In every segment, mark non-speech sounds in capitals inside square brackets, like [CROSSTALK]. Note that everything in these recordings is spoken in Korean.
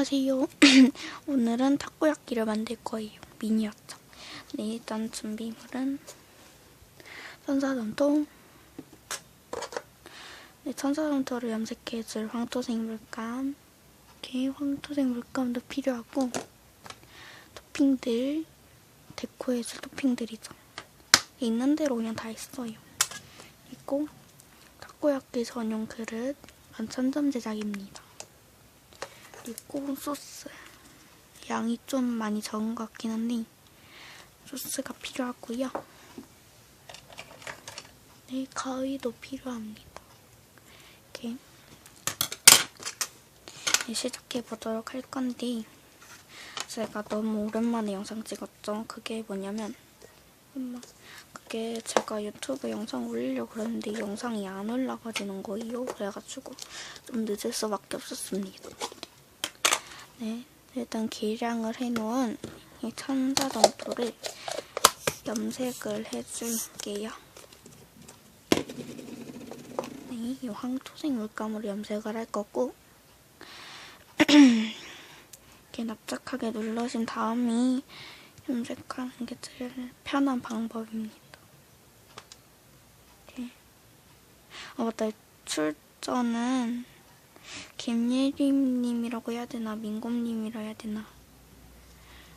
안녕하세요. [CLEARS THROAT] 오늘은 타코야끼를 만들 거예요. 미니어처. 네, 일단 준비물은 천사점토, 네, 천사점토를 염색해줄 황토색 물감, 이렇게 황토색 물감도 필요하고 토핑들, 데코해줄 토핑들이죠. 있는 대로 그냥 다 있어요. 그리고 타코야끼 전용 그릇, 만천점 제작입니다. 그리고 소스. 양이 좀 많이 적은 것 같긴 한데 소스가 필요하고요. 네, 가위도 필요합니다. 이렇게 네, 시작해 보도록 할 건데 제가 너무 오랜만에 영상 찍었죠. 그게 뭐냐면 엄마 그게 제가 유튜브 영상 올리려고 그랬는데 영상이 안 올라가지는 거예요. 그래가지고 좀 늦을 수밖에 없었습니다. 네, 일단 계량을 해놓은 이 천사점토를 염색을 해줄게요. 네, 이 황토색 물감으로 염색을 할 거고 [CLEARS THROAT] 이렇게 납작하게 누르신 다음에 염색하는 게 제일 편한 방법입니다. 아 맞다, 출전은 김예림님이라고 해야 되나 민곰님이라 해야 되나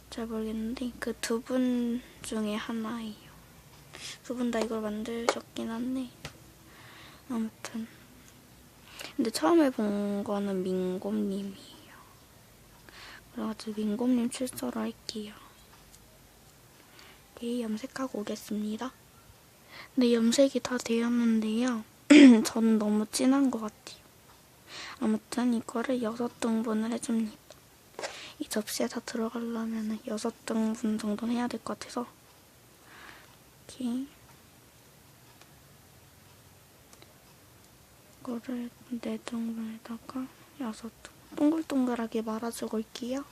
잘 모르겠는데 그 두 분 중에 하나예요. 두 분 다 이걸 만드셨긴 한데 아무튼 근데 처음에 본 거는 민곰님이에요. 그래가지고 민곰님 출소로 할게요. 이렇게 염색하고 오겠습니다. 근데 염색이 다 되었는데요. [CLEARS THROAT] 저는 너무 진한 것 같아요. 아무튼 이거를 여섯 등분을 해줍니다. 이 접시에 다 들어가려면 여섯 등분 정도는 해야 될 것 같아서 이렇게 이거를 네 등분에다가 여섯 등 동글동글하게 말아주고 올게요.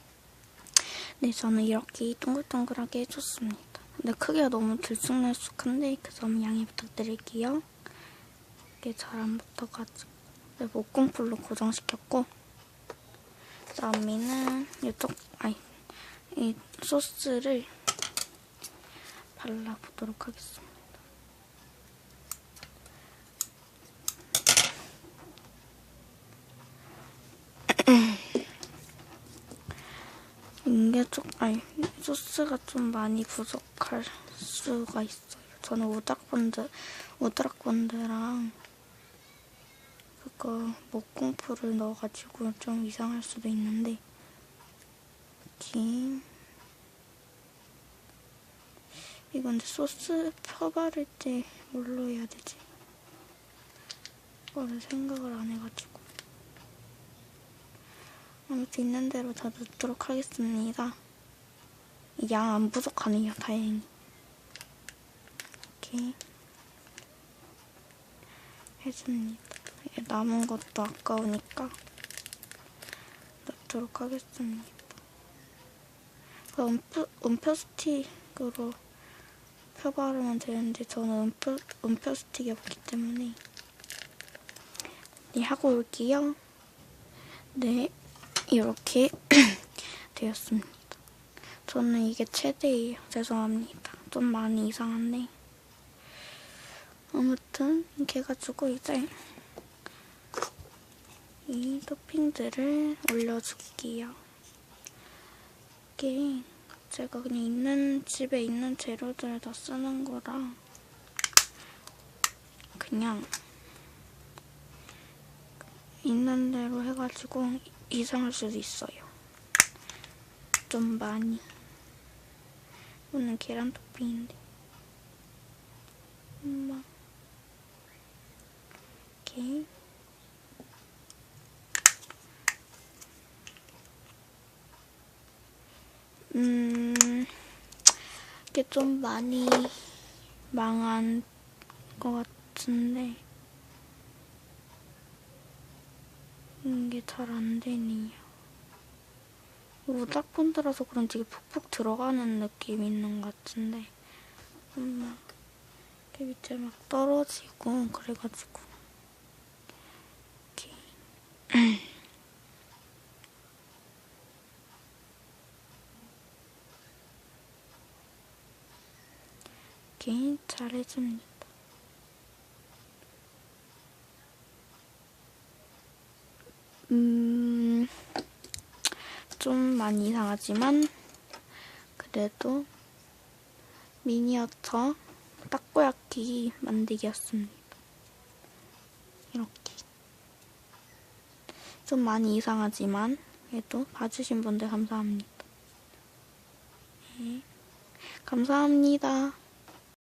네, 저는 이렇게 동글동글하게 해줬습니다. 근데 크기가 너무 들쑥날쑥한데 그점 양해 부탁드릴게요. 이게 잘 안 붙어가지고 네, 목공풀로 고정시켰고 그다음에는 이쪽 아니 이 소스를 발라보도록 하겠습니다. [CLEARS THROAT] 이게 좀 아니 소스가 좀 많이 부족할 수가 있어요. 저는 오닥본드 오닥본드랑 그거 목공풀을 넣어가지고 좀 이상할 수도 있는데 이렇게 이거 근데 소스 펴바를 때 뭘로 해야 되지? 그거를 생각을 안 해가지고 아무튼 있는 대로 다 넣도록 하겠습니다. 양 안 부족하네요, 다행히. 이렇게 해줍니다. 남은 것도 아까우니까 넣도록 하겠습니다. 음표, 음표 스틱으로 펴 바르면 되는데 저는 음표, 음표 스틱이 없기 때문에 네, 하고 올게요. 네, 이렇게 [CLEARS THROAT] 되었습니다. 저는 이게 최대예요. 죄송합니다. 좀 많이 이상한데 아무튼 이렇게 해가지고 이제 이 토핑들을 올려줄게요. 이게 제가 그냥 있는 집에 있는 재료들을 다 쓰는 거라 그냥 있는 대로 해가지고 이상할 수도 있어요. 좀 많이. 오늘 계란 토핑인데. 엄마. 이렇게. 음, 이게 좀 많이 망한 것 같은데, 이게 잘 안 되네요. 오닥본드라서 그런지 이게 푹푹 들어가는 느낌이 있는 것 같은데, 엄마. 이렇게 밑에 막 떨어지고, 그래가지고. 이렇게 잘 해줍니다. 음, 좀 많이 이상하지만, 그래도 미니어처 타코야키 만들기였습니다. 이렇게. 좀 많이 이상하지만, 그래도 봐주신 분들 감사합니다. 네, 감사합니다.